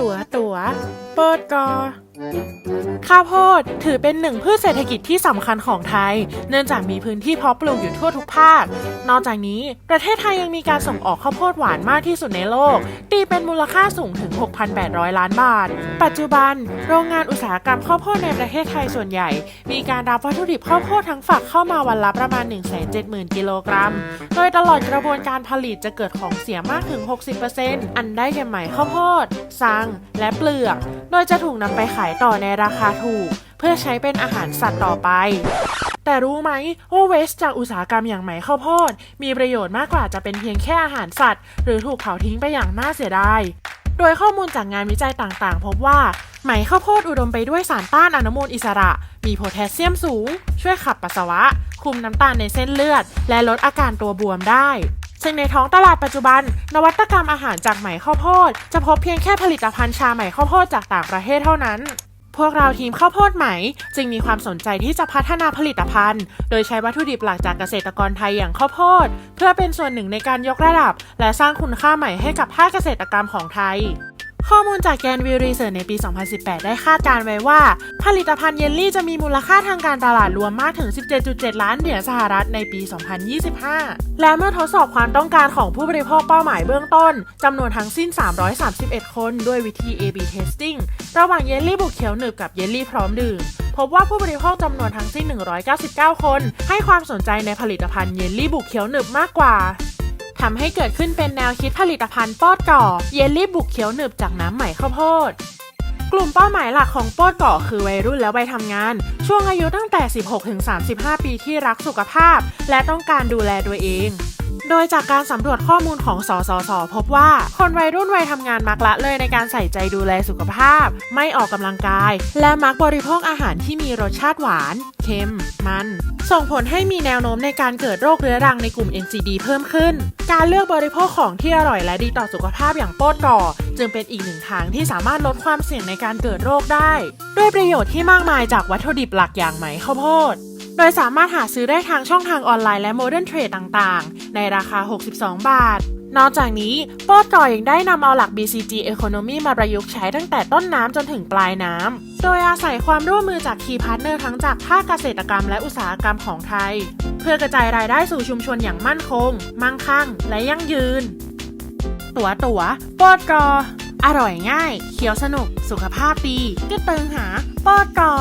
ตัวตัวเปิดกอ ข้าวโพดถือเป็นหนึ่งพืชเศรษฐกิจที่สำคัญของไทย เนื่องจากมีพื้นที่เพาะปลูกอยู่ทั่วทุกภาค นอกจากนี้ประเทศไทยยังมีการส่งออกข้าวโพดหวานมากที่สุดในโลก ตีเป็นมูลค่าสูงถึง 6,800 ล้านบาท ปัจจุบัน โรงงานอุตสาหกรรมข้าวโพดในประเทศไทยส่วนใหญ่ มีการรับวัตถุดิบข้าวโพดทั้งฝักเข้ามาวันละประมาณ 170,000 กิโลกรัม โดยตลอดกระบวนการผลิตจะเกิดของเสียมากถึง 60%อันได้แก่ไหมข้าวโพดซังและเปลือก โดยจะถูกนำไปขายต่อในราคาถูก เพื่อใช้เป็นอาหารสัตว์ต่อไป แต่รู้ไหมว่าเวสจากอุตสาหกรรมอย่างไหมข้าวโพด มีประโยชน์มากกว่าจะเป็นเพียงแค่อาหารสัตว์ หรือถูกเผาทิ้งไปอย่างน่าเสียดายโดยข้อมูลจากงานวิจัยต่างๆ พบว่าไหมข้าวโพดอุดมไปด้วยสารต้านอนุมูลอิสระ มีโพแทสเซียมสูง ช่วยขับปัสสาวะ คุมน้ำตาลในเส้นเลือด และลดอาการตัวบวมได้ ซึ่งในท้องตลาดปัจจุบัน นวัตกรรมอาหารจากไหมข้าวโพด จะพบเพียงแค่ผลิตภัณฑ์ชาไหมข้าวโพดจากต่างประเทศเท่านั้น พวกเราทีมข้าวโพดไหม จึงมีความสนใจที่จะพัฒนาผลิตภัณฑ์ โดยใช้วัตถุดิบหลักจากเกษตรกรไทยอย่างข้าวโพด เพื่อเป็นส่วนหนึ่งในการยกระดับ และสร้างคุณค่าใหม่ให้กับภาคเกษตรกรรมของไทย ข้อมูลจากแกนวีรีเสิร์ชในปี 2018 ได้คาดการณ์ไว้ว่า ผลิตภัณฑ์เยลลี่จะมีมูลค่าทางการตลาดรวมมากถึง 17.7 ล้านเหรียญสหรัฐในปี 2025 และเมื่อทดสอบความต้องการของผู้บริโภคเป้าหมายเบื้องต้นจำนวนทั้งสิ้น 331 คนด้วยวิธี A/B testing ระหว่างเยลลี่บุกเขียวหนึบกับเยลลี่พร้อมดื่มพบว่าผู้บริโภคจำนวนทั้งสิ้น 199 คน ให้ความสนใจในผลิตภัณฑ์เยลลี่บุกเขียวหนึบมากกว่า ทำให้เกิดขึ้นเป็นแนวคิดผลิตภัณฑ์ป้ดก่อ เยลลี่บุกเขียวหนึบจากน้ำไหมข้าวโพดกลุ่มเป้าหมายหลักของโป้ดก่อคือวัยรุ่นและวัยทำงาน ช่วงอายุตั้งแต่ 16 ถึง 35 ปีที่รักสุขภาพ และต้องการดูแลตัวเอง โดยจากการสำรวจข้อมูลของสสส พบว่า คนวัยรุ่นวัยทำงานมักละเลยในการใส่ใจดูแลสุขภาพ ไม่ออกกำลังกาย และมักบริโภคอาหารที่มีรสชาติหวาน เค็ม มัน ส่งผลให้มีแนวโน้มในการเกิดโรคเรื้อรังในกลุ่ม NCD เพิ่มขึ้น การเลือกบริโภคของที่อร่อยและดีต่อสุขภาพอย่างโป้ดก่อจึงเป็นอีกหนึ่งทางที่สามารถลดความเสี่ยงในการเกิดโรคได้ ด้วยประโยชน์ที่มากมายจากวัตถุดิบหลักอย่างไหมข้าวโพด โดยสามารถหาซื้อได้ทางช่องทางออนไลน์และโมเดิร์นเทรดต่างๆ ในราคา 62 บาท นอกจากนี้โป้ดก่อยังได้นำเอาหลัก BCG Economy มาประยุกต์ใช้ตั้งแต่ต้นน้ำจนถึงปลายน้ำ โดยอาศัยความร่วมมือจากคีย์พาร์ทเนอร์ทั้งจากภาคเกษตรกรรมและอุตสาหกรรมของไทย เพื่อกระจายรายได้สู่ชุมชนอย่างมั่นคง มั่งคั่ง และยั่งยืน ตัว ตัวโปอดกออร่อยง่าย เคี้ยวสนุก สุขภาพดีก็เติงหาโปอดกอ